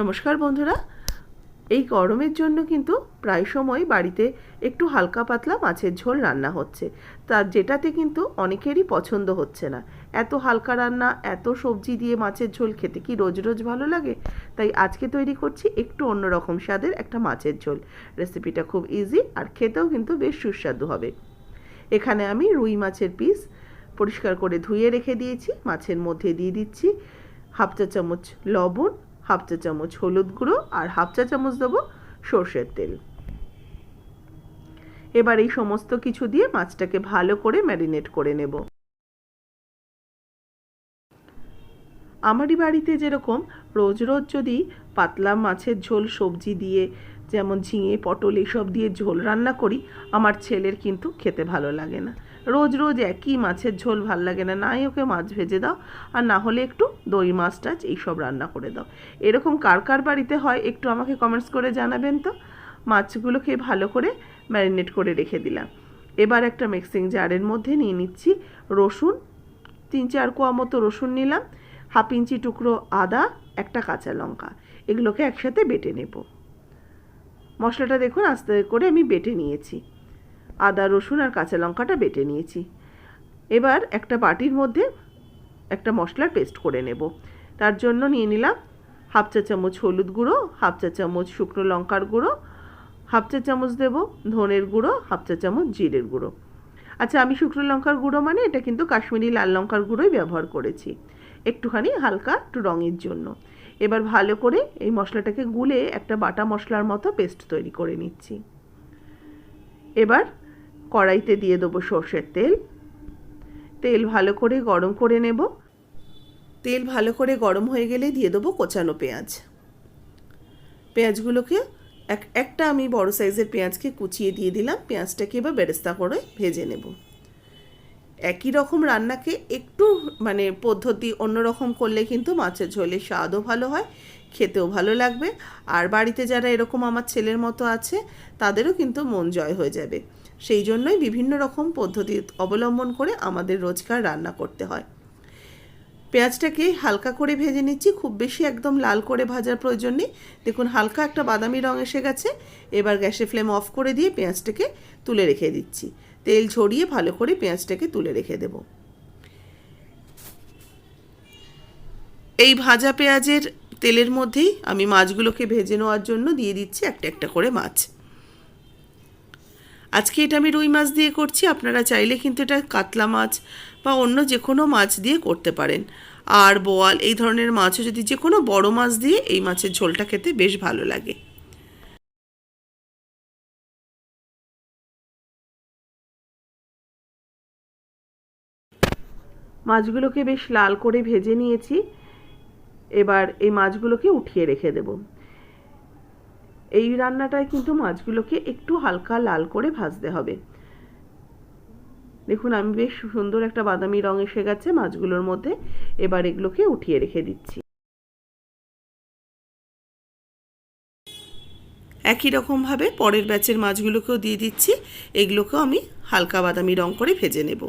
নমস্কার বন্ধুরা। এই গরমের জন্য কিন্তু প্রায় সময় বাড়িতে একটু হালকা পাতলা মাছের ঝোল রান্না হচ্ছে। তা যেটাতে কিন্তু অনেকেরই পছন্দ হচ্ছে না। এত হালকা রান্না, এত সবজি দিয়ে মাছের ঝোল খেতে কি রোজ রোজ ভালো লাগে? তাই আজকে তৈরি করছি একটু অন্যরকম স্বাদের একটা মাছের ঝোল। রেসিপিটা খুব ইজি আর খেতেও কিন্তু বেশ সুস্বাদু হবে। এখানে আমি রুই মাছের পিস পরিষ্কার করে ধুয়ে রেখে দিয়েছি। মাছের মধ্যে দিয়ে দিচ্ছি হাফ চা চামচ লবণ হাফ চা চামচ হলুদ গুঁড়ো আর হাফ চা চামচ দেবো সর্ষের তেল। এবার এই সমস্ত কিছু দিয়ে মাছটাকে ভালো করে ম্যারিনেট করে নেব। আমারই বাড়িতে যেরকম রোজ রোজ যদি পাতলা মাছের ঝোল সবজি দিয়ে, যেমন ঝিঙে, পটল এসব দিয়ে ঝোল রান্না করি, আমার ছেলের কিন্তু খেতে ভালো লাগে না। রোজ রোজ একই মাছের ঝোল ভালো লাগে না। নাই ওকে মাছ ভেজে দাও, আর না হলে একটু দই, মাছ টাছ এইসব রান্না করে দাও। এরকম কার কার বাড়িতে হয় একটু আমাকে কমেন্টস করে জানাবেন তো। মাছগুলোকে ভালো করে ম্যারিনেট করে রেখে দিলাম। এবার একটা মিক্সিং জারের মধ্যে নিয়ে নিচ্ছি রসুন। তিন চার কোয়া মতো রসুন নিলাম, হাফ ইঞ্চি টুকরো আদা, একটা কাঁচা লঙ্কা। এগুলোকে একসাথে বেটে নেব। মশলাটা দেখুন আস্তে করে আমি বেটে নিয়েছি। আদা, রসুন আর কাঁচা লঙ্কাটা বেটে নিয়েছি। এবার একটা বাটির মধ্যে একটা মশলার পেস্ট করে নেব। তার জন্য নিয়ে নিলাম হাফ চা চামচ হলুদ গুঁড়ো, হাফ চা চামচ শুকনো লঙ্কার গুঁড়ো, হাফ চা চামচ দেবো ধনের গুঁড়ো, হাফ চা চামচ জিরের গুঁড়ো। আচ্ছা আমি শুকনো লঙ্কার গুঁড়ো মানে এটা কিন্তু কাশ্মীরি লাল লঙ্কার গুঁড়োই ব্যবহার করেছি। একটুখানি হালকা, একটু রঙের জন্য। এবার ভালো করে এই মশলাটাকে গুলে একটা বাটা মশলার মতো পেস্ট তৈরি করে নিচ্ছি। এবার কড়াইতে দিয়ে দেবো সর্ষের তেল। তেল ভালো করে গরম করে নেব। তেল ভালো করে গরম হয়ে গেলে দিয়ে দেবো কোচানো পেঁয়াজ। পেঁয়াজগুলোকে এক, একটা আমি বড় সাইজের পেঁয়াজকে কুচিয়ে দিয়ে দিলাম। পেঁয়াজটাকে এবার বেরেস্তা করে ভেজে নেব। একই রকম রান্নাকে একটু মানে পদ্ধতি অন্যরকম করলে কিন্তু মাছের ঝোলের স্বাদও ভালো হয়। খেতেও ভালো লাগবে। আর বাড়িতে যারা এরকম আমার ছেলের মতো আছে, তাদেরও কিন্তু মন জয় হয়ে যাবে। সেই জন্যই বিভিন্ন রকম পদ্ধতি অবলম্বন করে আমাদের রোজকার রান্না করতে হয়। পেঁয়াজটাকে হালকা করে ভেজে নিচ্ছি, খুব বেশি একদম লাল করে ভাজার প্রয়োজন নেই। দেখুন, হালকা একটা বাদামি রং এসে গেছে। এবার গ্যাসের ফ্লেম অফ করে দিয়ে পেঁয়াজটাকে তুলে রেখে দিচ্ছি। তেল ঝরিয়ে ভালো করে পেঁয়াজটাকে তুলে রেখে দেব। এই ভাজা পেঁয়াজের তেলের মধ্যেই আমি মাছগুলোকে ভেজে নেওয়ার জন্য দিয়ে দিচ্ছি একটা একটা করে মাছ। আজকে এটা আমি রুই মাছ দিয়ে করছি, আপনারা চাইলে কিন্তু এটা কাতলা মাছ বা অন্য যে কোনো মাছ দিয়ে করতে পারেন। আর বোয়াল, এই ধরনের মাছও যদি যে কোনো বড় মাছ দিয়ে এই মাছের ঝোলটা খেতে বেশ ভালো লাগে। মাছগুলোকে বেশ লাল করে ভেজে নিয়েছি। এবার এই মাছগুলোকে উঠিয়ে রেখে দেব। এই রান্নাটায় কিন্তু মাছগুলোকে একটু হালকা লাল করে ভাজতে হবে। দেখুন, আমি বেশ সুন্দর একটা বাদামি রং এসে গেছে মাছগুলোর মধ্যে। এবার এগুলোকে উঠিয়ে রেখে দিচ্ছি। একই রকমভাবে পরের ব্যাচের মাছগুলোকেও দিয়ে দিচ্ছি। এগুলোকেও আমি হালকা বাদামি রং করে ভেজে নেব।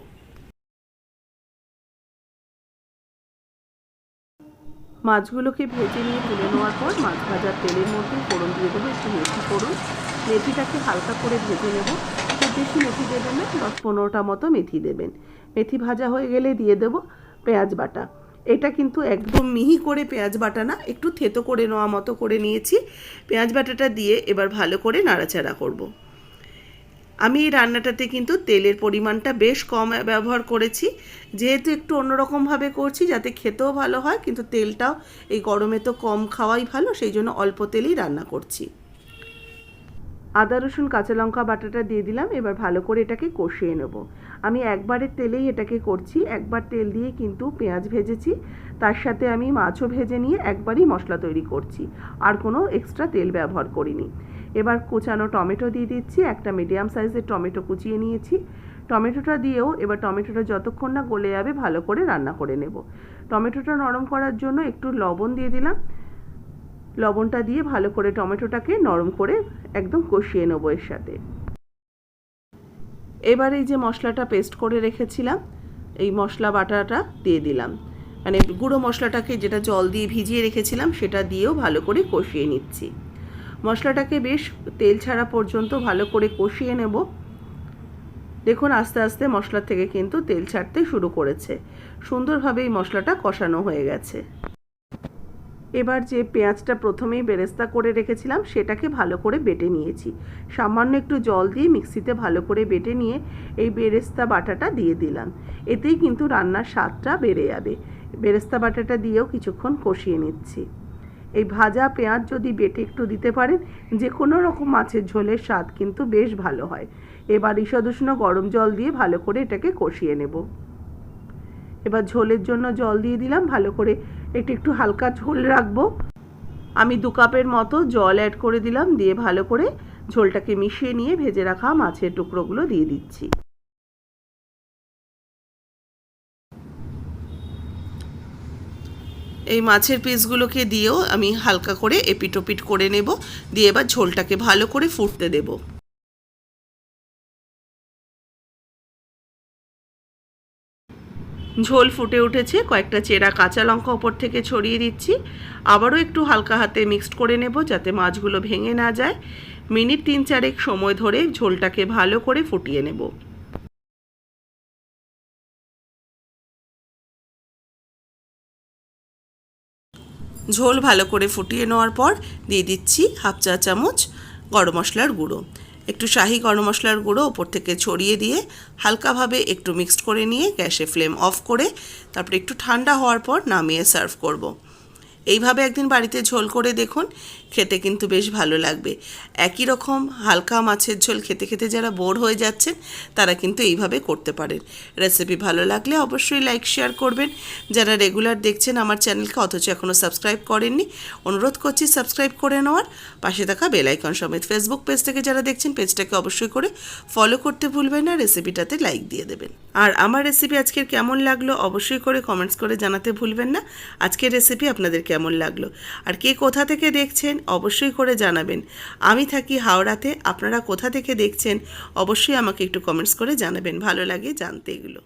মাছগুলোকে ভেজে নিয়ে তুলে নেওয়ার পর মাছ ভাজার তেলের মধ্যে ফোড়ন দিয়ে দেবো, একটু মেথি ফোড়ন। মেথিটাকে হালকা করে ভেজে নেব। খুব বেশি মেথি দেবেন না, দশ পনেরোটা মতো মেথি দেবেন। মেথি ভাজা হয়ে গেলে দিয়ে দেবো পেঁয়াজ বাটা। এটা কিন্তু একদম মিহি করে পেঁয়াজ বাটা না, একটু থেতো করে নেওয়া মতো করে নিয়েছি। পেঁয়াজ বাটাটা দিয়ে এবার ভালো করে নাড়াচাড়া করব। আমি এই রান্নাটাতে কিন্তু তেলের পরিমাণটা বেশ কম ব্যবহার করেছি। যেহেতু একটু অন্যরকমভাবে করছি যাতে খেতেও ভালো হয়, কিন্তু তেলটাও এই গরমে তো কম খাওয়াই ভালো, সেই জন্য অল্প তেলেই রান্না করছি। আদা, রসুন, কাঁচা লঙ্কা, বাটাটা দিয়ে দিলাম, এবার ভালো করে এটাকে কষিয়ে নেব। আমি একবারের তেলেই এটাকে করছি, একবার তেল দিয়ে কিন্তু পেঁয়াজ ভেজেছি, তার সাথে আমি মাছও ভেজে নিয়ে একবারই মশলা তৈরি করছি, আর কোনো এক্সট্রা তেল ব্যবহার করিনি। এবার কুচানো টমেটো দিয়ে দিচ্ছি, একটা মিডিয়াম সাইজের টমেটো কুচিয়ে নিয়েছি। টমেটোটা দিয়েও এবার টমেটোটা যতক্ষণ না গলে যাবে ভালো করে রান্না করে নেব। টমেটোটা নরম করার জন্য একটু লবণ দিয়ে দিলাম। লবণটা দিয়ে ভালো করে টমেটোটাকে নরম করে একদম কষিয়ে নেব এর সাথে। এবার এই যে মশলাটা পেস্ট করে রেখেছিলাম, এই মশলা বাটাটা দিয়ে দিলাম। মানে গুঁড়ো মশলাটাকে যেটা জল দিয়ে ভিজিয়ে রেখেছিলাম, সেটা দিয়েও ভালো করে কষিয়ে নিচ্ছি। মশলাটাকে বেশ তেল ছাড়া পর্যন্ত ভালো করে কষিয়ে নেব। দেখুন, আস্তে আস্তে মশলা থেকে কিন্তু তেল ছাড়তে শুরু করেছে। সুন্দরভাবে এই মশলাটা কষানো হয়ে গেছে। এবার যে পেঁয়াজটা প্রথমেই বেরেস্তা করে রেখেছিলাম, সেটাকে ভালো করে বেটে নিয়েছি। সামান্য একটু জল দিয়ে মিক্সিতে ভালো করে বেটে নিয়ে এই বেরেস্তা বাটাটা দিয়ে দিলাম। এতেই কিন্তু রান্নার স্বাদটা বেড়ে যাবে। বেরেস্তা বাটাটা দিয়েও কিছুক্ষণ কষিয়ে নিচ্ছি। এই ভাজা পেঁয়াজ যদি বেটে একটু দিতে পারেন, যে কোনো রকম মাছের ঝোলের স্বাদ কিন্তু বেশ ভালো হয়। এবার ঈষদুষ্ণ গরম জল দিয়ে ভালো করে এটাকে কষিয়ে নেব। এবার ঝোলের জন্য জল দিয়ে দিলাম, ভালো করে একটু একটু হালকা ঝোল রাখব। আমি দু কাপের মতো জল অ্যাড করে দিলাম, দিয়ে ভালো করে ঝোলটাকে মিশিয়ে নিয়ে ভেজে রাখা মাছের টুকরোগুলো দিয়ে দিচ্ছি। এই মাছের পিসগুলোকে দিয়েও আমি হালকা করে এপিটোপিট করে নেব, দিয়ে এবার ঝোলটাকে ভালো করে ফুটতে দেবো। ঝোল ফুটে উঠেছে, কয়েকটা চেরা কাঁচা লঙ্কা ওপর থেকে ছড়িয়ে দিচ্ছি। আবারও একটু হালকা হাতে মিক্সড করে নেব যাতে মাছগুলো ভেঙে না যায়। মিনিট তিন চারেক সময় ধরে ঝোলটাকে ভালো করে ফুটিয়ে নেব। ঝোল ভালো করে ফুটিয়ে নেওয়ার পর দিয়ে দিচ্ছি হাফ চা চামচ গরম মশলার গুঁড়ো একটু শাহি গরম মশলার গুঁড়ো ওপর থেকে ছড়িয়ে দিয়ে হালকাভাবে একটু মিক্সড করে নিয়ে গ্যাসে ফ্লেম অফ করে তারপরে একটু ঠান্ডা হওয়ার পর নামিয়ে সার্ভ করব। এইভাবে একদিন বাড়িতে ঝোল করে দেখুন, খেতে কিন্তু বেশ ভালো লাগবে। একই রকম হালকা মাছের ঝোল খেতে খেতে যারা বোর হয়ে যাচ্ছেন, তারা কিন্তু এইভাবে করতে পারেন। রেসিপি ভালো লাগলে অবশ্যই লাইক, শেয়ার করবেন। যারা রেগুলার দেখছেন আমার চ্যানেলকে, অথচ এখনও সাবস্ক্রাইব করেননি, অনুরোধ করছি সাবস্ক্রাইব করে নেওয়ার। পাশে থাকা বেলাইকন সমেত ফেসবুক পেজ থেকে যারা দেখছেন, পেজটাকে অবশ্যই করে ফলো করতে ভুলবেন না, রেসিপিটাতে লাইক দিয়ে দেবেন। আর আমার রেসিপি আজকের কেমন লাগল, অবশ্যই করে কমেন্টস করে জানাতে ভুলবেন না। আজকের রেসিপি আপনাদের কেমন লাগল? আর কে কোথা থেকে দেখছেন অবশ্যই করে জানাবেন। আমি থাকি হাওড়াতে, আপনারা কোথা থেকে দেখছেন অবশ্যই আমাকে একটু কমেন্টস করে জানাবেন। ভালো লাগে জানতে এগুলো।